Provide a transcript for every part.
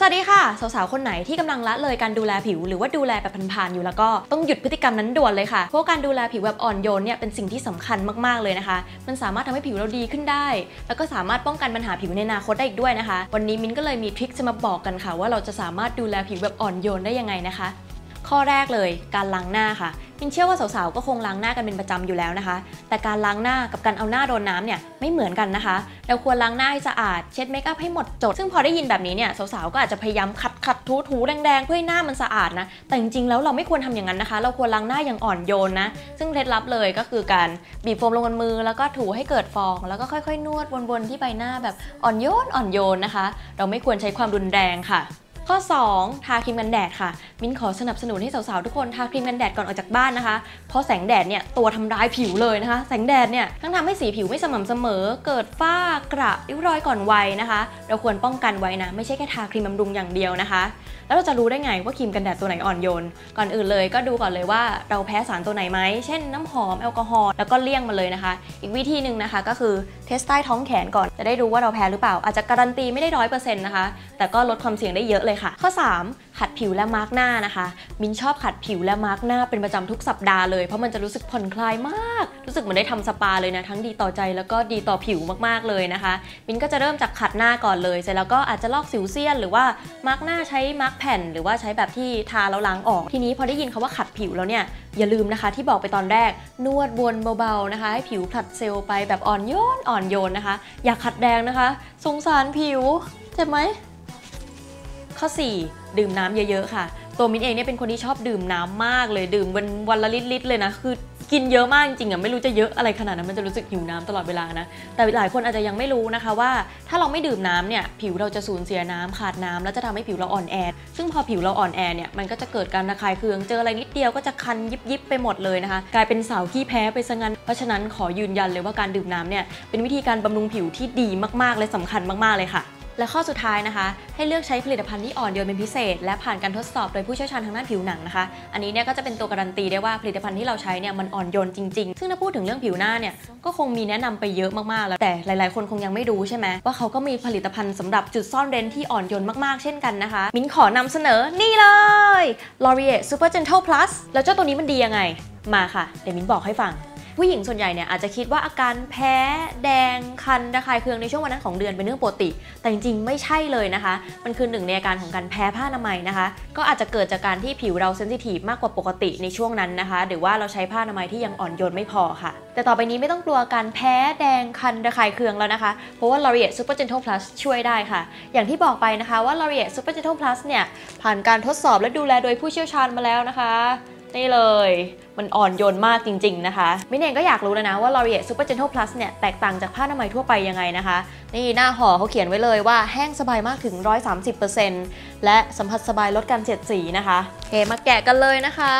สวัสดีค่ะ สาวๆ คนไหนที่กำลังละเลยการดูแลผิว หรือว่าดูแลแบบผ่านๆอยู่แล้วก็ต้องหยุดพฤติกรรมนั้นด่วนเลยค่ะ เพราะการดูแลผิวแบบอ่อนโยนเนี่ยเป็นสิ่งที่สำคัญมากๆเลยนะคะ มันสามารถทำให้ผิวเราดีขึ้นได้ แล้วก็สามารถป้องกันปัญหาผิวในอนาคตได้อีกด้วยนะคะ วันนี้มินก็เลยมีทริคจะมาบอกกันค่ะ ว่าเราจะสามารถดูแลผิวแบบอ่อนโยนได้ยังไงนะคะ ข้อแรกเลยการล้างหน้าค่ะ มินเชื่อว่าสาวๆ ก็คงล้างหน้ากันเป็นประจำอยู่แล้วนะคะ แต่การล้างหน้ากับการเอาหน้าโดนน้ำเนี่ยไม่เหมือนกันนะคะ เราควรล้างหน้าให้สะอาด เช็ดเมคอัพให้หมดจด ซึ่งพอได้ยินแบบนี้เนี่ยสาวๆ ก็อาจจะพยายามขัดขัดถูถูแดงๆ เพื่อให้หน้ามันสะอาดนะ แต่จริงๆ แล้วเราไม่ควรทำอย่างนั้นนะคะ เราควรล้างหน้าอย่างอ่อนโยนนะ ซึ่งเคล็ดลับเลยก็คือการบีบโฟมลงบนมือ แล้วก็ถูให้เกิดฟอง แล้วก็ค่อยๆ นวดวนๆ ที่ใบหน้าแบบอ่อนโยนอ่อนโยนนะคะ เราไม่ควรใช้ความรุนแรงค่ะ ข้อ 2 ทาครีมกันแดดค่ะ มิ้นขอสนับสนุนให้สาวๆ ทุกคนทาครีมกันแดดก่อนออกจากบ้านนะคะ เพราะแสงแดดเนี่ยตัวทำร้ายผิวเลยนะคะ แสงแดดเนี่ยทั้งทำให้สีผิวไม่สม่ำเสมอ เกิดฝ้ากระริ้วรอยก่อนวัยนะคะ เราควรป้องกันไว้นะ ไม่ใช่แค่ทาครีมบำรุงอย่างเดียวนะคะ แล้วเราจะรู้ได้ไงว่าครีมกันแดดตัวไหนอ่อนโยน ก่อนอื่นเลยก็ดูก่อนเลยว่าเราแพ้สารตัวไหนไหม เช่นน้ำหอมแอลกอฮอล์แล้วก็เลี่ยงมาเลยนะคะ อีกวิธีหนึ่งนะคะก็คือเทสใต้ท้องแขนก่อนจะได้รู้ว่าเราแพ้หรือเปล่าอาจจะการันตีไม่ได้ร้อยเปอร์เซ็นต์นะคะแต่ก็ลดความเสี่ยงได้เยอะเลยค่ะ ข้อ 3 ขัดผิวและมาร์กหน้านะคะ มินชอบขัดผิวและมาร์กหน้าเป็นประจำทุกสัปดาห์เลย เพราะมันจะรู้สึกผ่อนคลายมาก รู้สึกเหมือนได้ทำสปาเลยนะ ทั้งดีต่อใจแล้วก็ดีต่อผิวมากๆเลยนะคะ มินก็จะเริ่มจากขัดหน้าก่อนเลย เสร็จแล้วก็อาจจะลอกสิวเซียน หรือว่ามาร์กหน้าใช้มาร์กแผ่น หรือว่าใช้แบบที่ทาแล้วล้างออก ทีนี้พอได้ยินคาว่าขัดผิวแล้วเนี่ยอย่าลืมนะคะที่บอกไปตอนแรกนวดวนเบาๆนะคะ ให้ผิวผลัดเซลล์ไปแบบอ่อนโยนอ่อนโยนนะคะ อย่าขัดแดงนะคะ สงสารผิว เจ็บไหม ข้อ 4 ดื่มน้ำเยอะๆค่ะ ตัวมิ้นเองเนี่ยเป็นคนที่ชอบดื่มน้ำมากเลยดื่มวันวันละลิตรๆเลยนะคือกินเยอะมากจริงๆอะไม่รู้จะเยอะอะไรขนาดนั้นมันจะรู้สึกหิวน้ำตลอดเวลานะแต่หลายคนอาจจะยังไม่รู้นะคะว่า ถ้าเราไม่ดื่มน้ำเนี่ยผิวเราจะสูญเสียน้ำขาดน้ำแล้วจะทำให้ผิวเราอ่อนแอ ซึ่งพอผิวเราอ่อนแอเนี่ยมันก็จะเกิดการระคายเคืองเจออะไรนิดเดียวก็จะคันยิบๆไปหมดเลยนะคะกลายเป็นสาวขี้แพ้ไปซะงั้น เพราะฉะนั้นขอยืนยันเลยว่าการดื่มน้ำเนี่ยเป็นวิธีการบำรุงผิวที่ดีมากๆ และสำคัญมากๆเลยค่ะ และข้อสุดท้ายนะคะ ให้เลือกใช้ผลิตภัณฑ์ที่อ่อนโยนเป็นพิเศษ และผ่านการทดสอบโดยผู้เชี่ยวชาญทางด้านผิวหนังนะคะ อันนี้เนี่ยก็จะเป็นตัวการันตีได้ว่าผลิตภัณฑ์ที่เราใช้เนี่ยมันอ่อนโยนจริง ๆ ซึ่งถ้าพูดถึงเรื่องผิวหน้าเนี่ยก็คงมีแนะนำไปเยอะมากๆแล้วแต่หลาย ๆ คนคงยังไม่รู้ใช่ไหมว่าเขาก็มีผลิตภัณฑ์สำหรับจุดซ่อนเร้นที่อ่อนโยนมากๆ เช่นกันนะคะ มิ้นขอนำเสนอนี่เลย L'Oreal Super Gentle Plus แล้วเจ้าตัวนี้มันดียังไง มาค่ะเดี๋ยวมิ้นบอกให้ฟัง ผู้หญิงส่วนใหญ่เนี่ยอาจจะคิดว่าอาการแพ้แดงคันระคายเคืองในช่วงวันนั้นของเดือนเป็นเรื่องปกติ แต่จริงๆ ไม่ใช่เลยนะคะ มันคือหนึ่งในอาการของการแพ้ผ้าอนามัยนะคะ ก็อาจจะเกิดจากการที่ผิวเราเซนซิทีฟมากกว่าปกติในช่วงนั้นนะคะ หรือว่าเราใช้ผ้าอนามัยที่ยังอ่อนโยนไม่พอค่ะ แต่ต่อไปนี้ไม่ต้องกลัวการแพ้แดงคันระคายเคืองแล้วนะคะ เพราะว่า L'Oreal Super Gentle Plus ช่วยได้ค่ะ อย่างที่บอกไปนะคะว่า L'Oreal Super Gentle Plus เนี่ยผ่านการทดสอบและดูแลโดยผู้เชี่ยวชาญมาแล้วนะคะ นี่เลย มันอ่อนโยนมากจริง ๆ นะคะ มิ้นเองก็อยากรู้แล้วนะว่า L'Oreal Super Gentle Plus เนี่ย แตกต่างจากผ้าอนามัยทั่วไปยังไงนะคะ นี่หน้าห่อเขาเขียนไว้เลยว่าแห้งสบายมากถึง 130%และสัมผัสสบายลดการเสียดสีนะคะโอเคมาแกะกันเลยนะคะ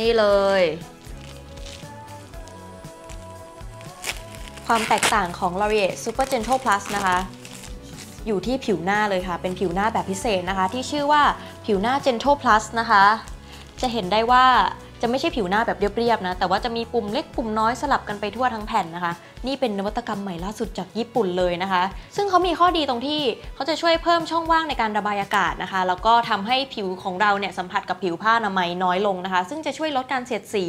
นี่เลย ความแตกต่างของ L'Oreal Super Gentle Plus นะคะอยู่ที่ผิวหน้าเลยค่ะ เป็นผิวหน้าแบบพิเศษนะคะ ที่ชื่อว่า ผิวหน้า Gentle Plus นะคะ จะเห็นได้ว่าจะไม่ใช่ผิวหน้าแบบเรียบๆนะ แต่ว่าจะมีปุ่มเล็กปุ่มน้อยสลับกันไปทั่วทั้งแผ่นนะคะ นี่เป็นนวัตกรรมใหม่ล่าสุดจากญี่ปุ่นเลยนะคะ ซึ่งเขามีข้อดีตรงที่เขาจะช่วยเพิ่มช่องว่างในการระบายอากาศนะคะ แล้วก็ทำให้ผิวของเราเนี่ยสัมผัสกับผิวผ้าอนามัยน้อยลงนะคะ ซึ่งจะช่วยลดการเสียดสี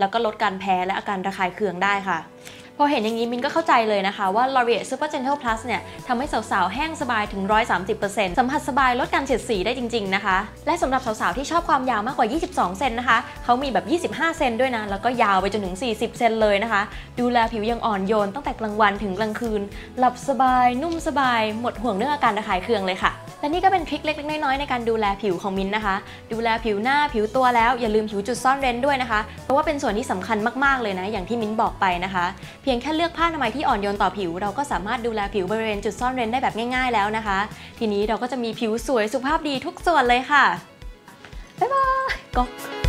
แล้วก็ลดการแพ้และอาการระคายเคืองได้ค่ะ พอเห็นอย่างนี้มินก็เข้าใจเลยนะคะว่า L'Oreal Super Gentle Plus เนี่ยทำให้สาวๆ แห้งสบายถึง 130%สัมผัสสบายลดการเสียดสีได้จริง ๆ นะคะ และสำหรับสาวๆ ที่ชอบความยาวมากกว่า 22 เซนนะคะ เขามีแบบ 25 เซนด้วยนะ แล้วก็ยาวไปจนถึง 40 เซนเลยนะคะ ดูแลผิวยังอ่อนโยนตั้งแต่กลางวันถึงกลางคืน หลับสบายนุ่มสบาย หมดห่วงเรื่องอาการระคายเคืองเลยค่ะ และนี่ก็เป็นทริคเล็กๆน้อยๆในการดูแลผิวของมินนะคะ ดูแลผิวหน้าผิวตัวแล้วอย่าลืมผิวจุดซ่อนเร้นด้วยนะคะ เพราะว่าเป็นส่วนที่สำคัญมากๆเลยนะ อย่างที่มินบอกไปนะคะ เพียงแค่เลือกผ้าอนามัยที่อ่อนโยนต่อผิว เราก็สามารถดูแลผิวบริเวณจุดซ่อนเร้นได้แบบง่าย ๆแล้วนะคะ ทีนี้เราก็จะมีผิวสวยสุขภาพดีทุกส่วนเลยค่ะบ๊ายบายก๊อก